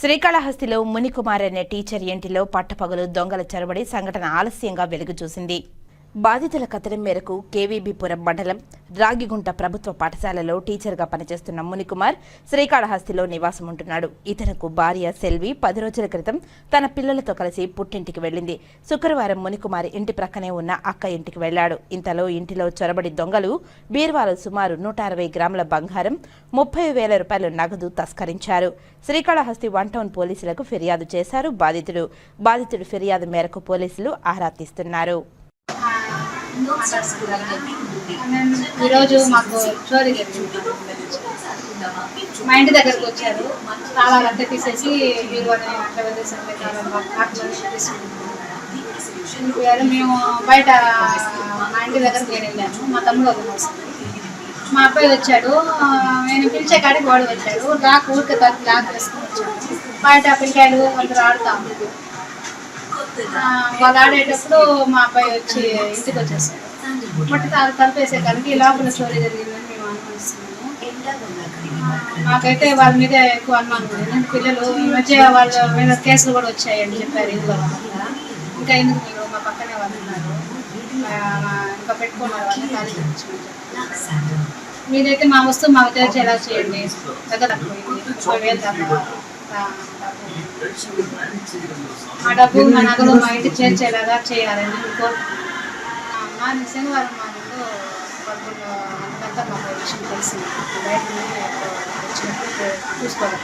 శ్రీకాళహస్తిలో మునికుమార్ అనే టీచర్ ఇంటిలో పట్టపగలు దొంగల చొరబడి సంఘటన ఆలస్యంగా వెలుగు చూసింది బాధితుల కథనం మేరకు కేవీబీపురం మండలం రాగిగుంట ప్రభుత్వ పాఠశాలలో టీచర్గా పనిచేస్తున్న మునికుమార్ శ్రీకాళహస్తిలో నివాసం ఉంటున్నాడు ఇతనకు భార్య సెల్వి పది రోజుల క్రితం తన పిల్లలతో కలిసి పుట్టింటికి వెళ్ళింది. శుక్రవారం మునికుమార్ ఇంటి ప్రక్కనే ఉన్న అక్క ఇంటికి వెళ్ళాడు ఇంతలో ఇంటిలో చొరబడి దొంగలు బీర్వాలో సుమారు నూట అరవై గ్రాముల బంగారం ముప్పై వేల రూపాయల నగదు తస్కరించారు. శ్రీకాళహస్తి వన్ టౌన్ పోలీసులకు ఫిర్యాదు చేశారు బాధితుడు. బాధితుడు ఫిర్యాదు మేరకు పోలీసులు ఆరా తీస్తున్నారు. ఈరోజు మాకు చోరీ జరిగింది. మా ఇంటి దగ్గరకు వచ్చారు. తాళాలంతా తీసేసి మీరు అట్లా తాళాలు మేము బయట మా ఇంటి దగ్గరకు నేను వెళ్ళాను. మా తమ్ముడు ఒక మా అబ్బాయి వచ్చాడు. నేను పిలిచే కాడికి వాడు వచ్చాడు. లాక్ ఊరికే తలుపు లాక్ వేసుకుని వచ్చాడు. బయట పిల్లకాయలు కొందరు ఆడుతూ వాళ్ళు ఆడేటప్పుడు మా అబ్బాయి వచ్చి ఇంటికి వచ్చేసాడు. బట్ తాను తలపేసే కానీ లోపల స్టోరీ జరిగిందని మేము అనుకుంటున్నాము. మాకైతే వాళ్ళ మీద ఎక్కువ అనుమానం ఉంది. పిల్లలు ఈ మధ్య వాళ్ళ మీద కేసులు కూడా వచ్చాయని చెప్పారు ఇంట్లో ఇంకా ఎందుకు మీరు మా పక్కనే వాళ్ళు ఉన్నారు? ఇంకా పెట్టుకున్నారు వాళ్ళని ఖాళీ మీరైతే మా వస్తువు మాకు తెరిచేలా చేయండి. దగ్గర తక్కువ ఆ, డబ్బు మా నగలు మా ఇంటికి చేర్చేలాగా చేయాలని మా శనివారం మా ఇంట్లో పదకొండు గంటలంతా మాకు విషయం తెలిసింది. బయట చూసుకోవాలి.